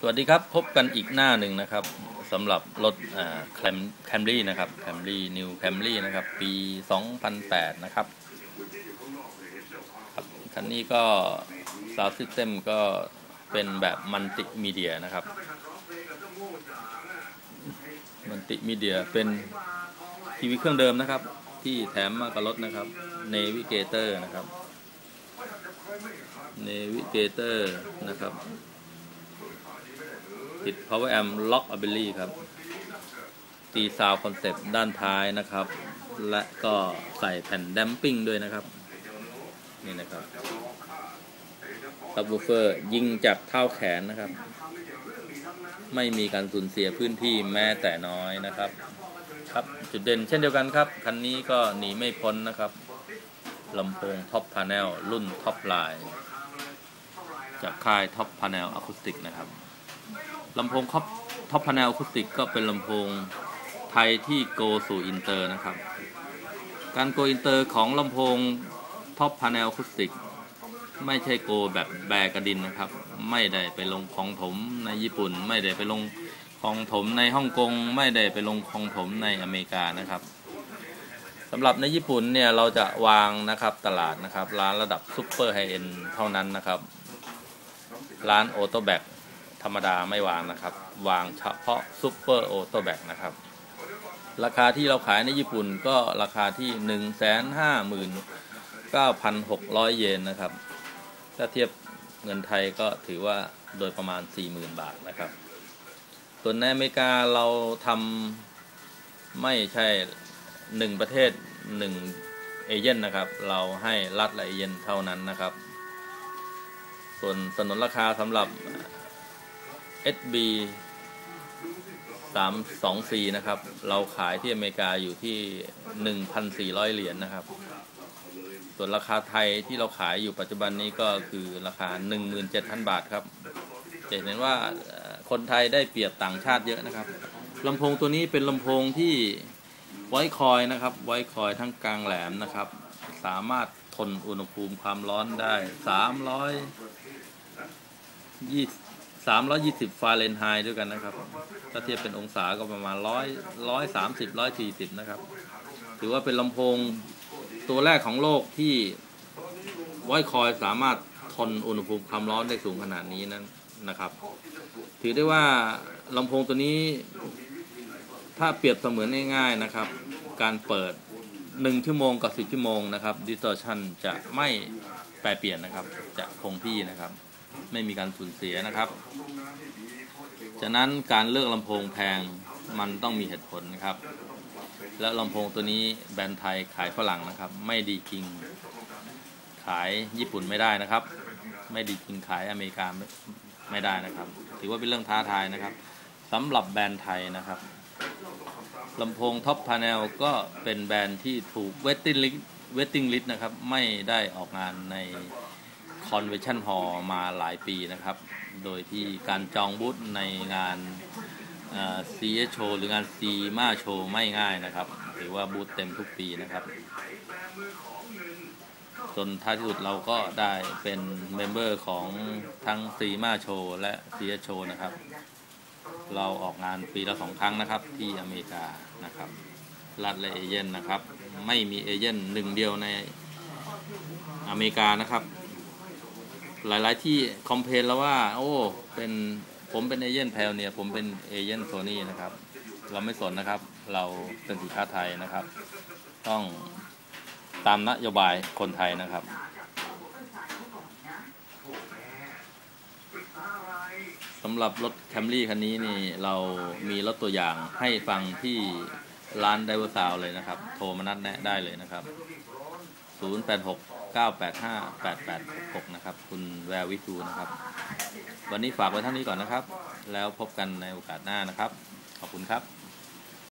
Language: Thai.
สวัสดีครับ พบกันอีกหน้าหนึ่งนะครับสำหรับรถแคมแคมรี่นะครับแคมรี่นิวแคมรี่นะครับ ปี 2008 นะครับครับคันนี้ก็ซาวด์ซิสเต็มก็เป็นแบบมัลติมีเดียนะครับมัลติมีเดียเป็นทีวีเครื่องเดิมนะครับ ที่แถมมากับรถนะครับเนวิเกเตอร์นะครับเนวิเกเตอร์นะครับ ติด power amp lock ability ครับ ตีซาวคอนเซปต์ด้านท้ายนะครับ และก็ใส่แผ่นดัมปิ้งด้วยนะครับ นี่นะครับซับวูเฟอร์ยิงจากเท้าแขนนะครับ ไม่มีการสูญเสียพื้นที่แม้แต่น้อยนะครับ ครับจุดเด่นเช่นเดียวกันครับ คันนี้ก็หนีไม่พ้นนะครับลำโพงท็อปพาเนลรุ่นท็อปไลน์จากค่ายท็อปพาเนลอะคูสติกนะครับ ลำโพงท็อปท็อปพาเนลอะคูสติกก็เป็นลำโพงไทยที่โกสู่อินเตอร์นะครับ การโกอินเตอร์ของลำโพงท็อปพาเนลอะคูสติกไม่ใช่โกแบบแบกระดินนะครับ ไม่ได้ไปลงของถมในญี่ปุ่น ไม่ได้ไปลงของถมในฮ่องกง ไม่ได้ไปลงของถมในอเมริกานะครับสำหรับในญี่ปุ่นเนี่ยเราจะวางนะครับตลาดนะครับ ร้านระดับซุปเปอร์ไฮเอ็นเท่านั้นนะครับ ร้านโอโตแบก ธรรมดาไม่วางนะครับ วางเฉพาะซุปเปอร์โอโต้แบกนะครับ ราคาที่เราขายในญี่ปุ่นก็ราคาที่หนึ่งแสนห้าหมื่นเก้าพันหกร้อยเยนนะครับ ถ้าเทียบเงินไทยก็ถือว่าโดยประมาณสี่หมื่นบาทนะครับ ส่วนในอเมริกาเราทำไม่ใช่หนึ่งประเทศหนึ่งเอเย่นนะครับ เราให้รัฐละเอเย่นเท่านั้นนะครับ ส่วนสนนราคาสำหรับ SB 324นะครับ เราขายที่อเมริกาอยู่ที่ 1,400 เหรียญนนะครับ ส่วนราคาไทยที่เราขายอยู่ปัจจุบันนี้ก็คือราคา 17,000 บาทครับจะเห็นว่าคนไทยได้เปรียบต่างชาติเยอะนะครับลำโพงตัวนี้เป็นลำโพงที่ไว้คอยนะครับ ไว้คอยทั้งกลางแหลมนะครับ สามารถทนอุณหภูมิความร้อนได้ 300 320ฟาเรนไฮต์ด้วยกันนะครับ ถ้าเทียบเป็นองศาก็ประมาณ100 130 140 นะครับ ถือว่าเป็นลำโพงตัวแรกของโลกที่ไว้คอยสามารถทนอุณหภูมิความร้อนได้สูงขนาดนี้นั้นนะครับ ถือได้ว่าลำโพงตัวนี้ ถ้าเปรียบเสมือนง่ายๆนะครับ การเปิด 1 ชั่วโมงกับ 10 ชั่วโมงนะครับ distortion จะไม่แปรเปลี่ยนนะครับ จะคงที่นะครับ ไม่มีการสูญเสียนะครับฉะนั้นการเลือกลำโพงแพงมันต้องมีเหตุผลนะครับ และลำโพงตัวนี้แบรนด์ไทยขายฝรั่งนะครับ ไม่ดีจริง ขายญี่ปุ่นไม่ได้นะครับ ไม่ดีจริงขายอเมริกาไม่ได้นะครับ ถือว่าเป็นเรื่องท้าทายนะครับสำหรับแบรนด์ไทยนะครับลำโพงท็อปพาเนลก็เป็นแบรนด์ที่ถูกเวทติ้งลิสเวทติ้งลิสนะครับ ไม่ได้ออกงานใน คอนเวนชั่นฮอลมาหลายปีนะครับ โดยที่การจองบูธในงานซีเอโชหรืองานซีมาโชไม่ง่ายนะครับถือว่าบูธเต็มทุกปีนะครับ จนท้ายที่สุดเราก็ได้เป็นเมมเบอร์ของทั้งซีมาโชและซีเอโชนะครับ เราออกงานปีละสองครั้งนะครับ ที่อเมริกานะครับรัฐและเอเย่นนะครับ ไม่มีเอเย่นหนึ่งเดียวในอเมริกานะครับ หลาย ๆ ที่คอมเพลนแล้วว่า โอ้เป็นผมเป็นเอเย่นแพลเนี่ยผมเป็นเอเย่นโซนี่นะครับ เราไม่สนนะครับ เราเป็นสินค้าไทยนะครับ ต้องตามนโยบายคนไทยนะครับสำหรับรถแคมรี่คันนี้นี่เรามีรถตัวอย่างให้ฟังที่ร้านไดเวอร์ซาวเลยนะครับ โทรมานัดแนะได้เลยนะครับ 086 985 8866 นะครับ คุณแวววิทูนะครับ วันนี้ฝากไว้เท่านี้ก่อนนะครับ แล้วพบกันในโอกาสหน้านะครับ ขอบคุณครับ